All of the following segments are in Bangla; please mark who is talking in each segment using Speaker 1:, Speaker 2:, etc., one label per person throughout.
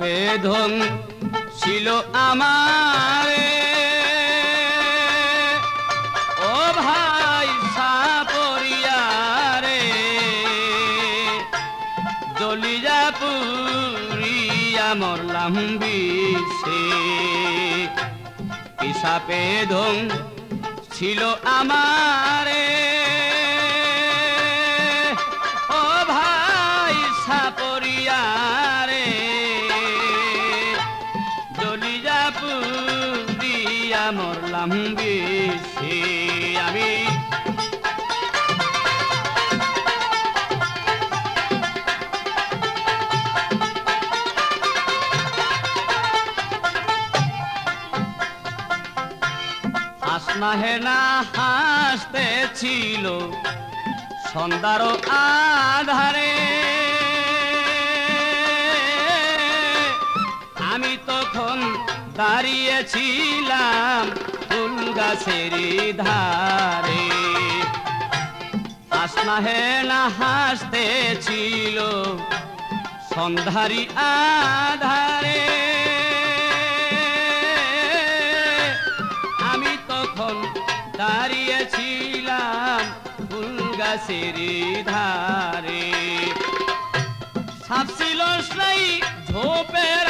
Speaker 1: ধন ছিল আমারে। ও ভাই সাপরিয়ারে জলিজা পুরিয়া মরলাম বিষে। পিসাপে ধন ছিল আমারে। মরলাম বিষে আমি। হাসনা হেনা হাসতে ছিল সন্ধ্যার আধারে দাঁড়িয়েছিলাম ফুল গাছের ধারে। হাসনা হেনা হাসতে ছিল সন্ধ্যারি আধারে। আমি তখন দাঁড়িয়েছিলাম ফুল গাছের ধারে। সাপছিল সেই ঝোপের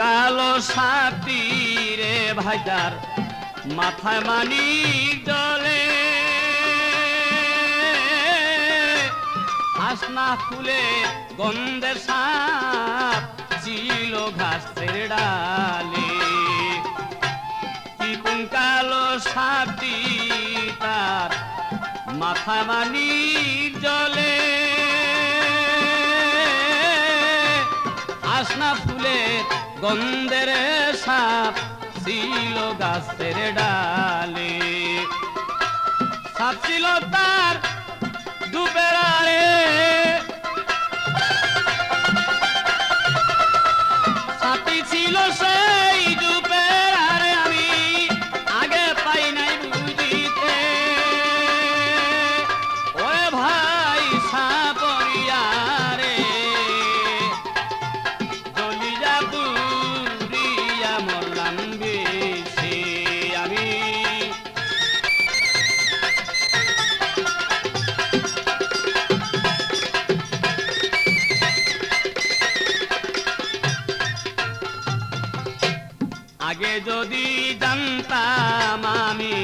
Speaker 1: কালো সাপটি রে ভাইদার মাথায় মানিক জলে। হাসনা ফুলে গন্ধে সাপ ছিল ঘাসের ডালে। চিকুন কালো সাপটি তার মাথায় মানি জলে। আসনা ফুলের গন্ধের সাপ ছিল গাছের ডালে। সাপ ছিল তার দুপেরারে যদি জানতাম আমি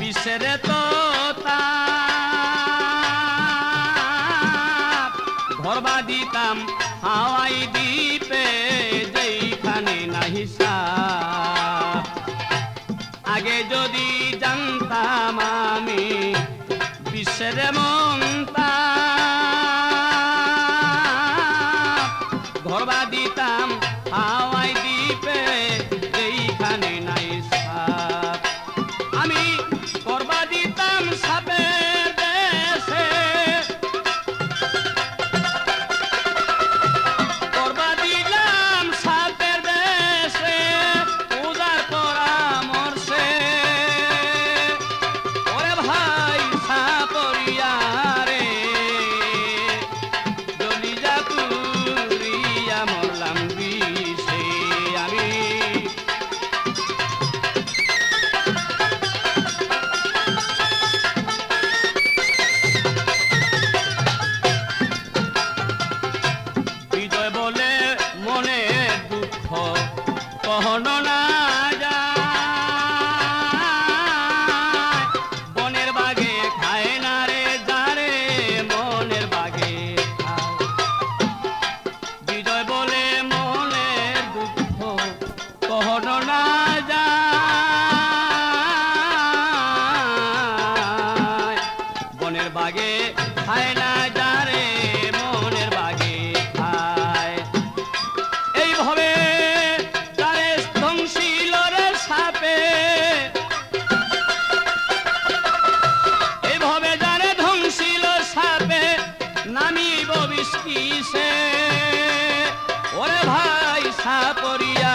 Speaker 1: বিশ্বের তো ঘরবা দিতাম হাওয়াই দ্বীপে, যেইখানে নাহি সাপ। আগে যদি জানতাম আমি বিশ্বের মনতা ঘরবা দিতাম বাগে খায় না যারে মনের বাগে খায় এইভাবে তারে ধ্বংসিল রে সাপে এইভাবে যারে ধ্বংসিল সাপে, নামিব বিস্কিসে ওরে ভাই সাপরিয়া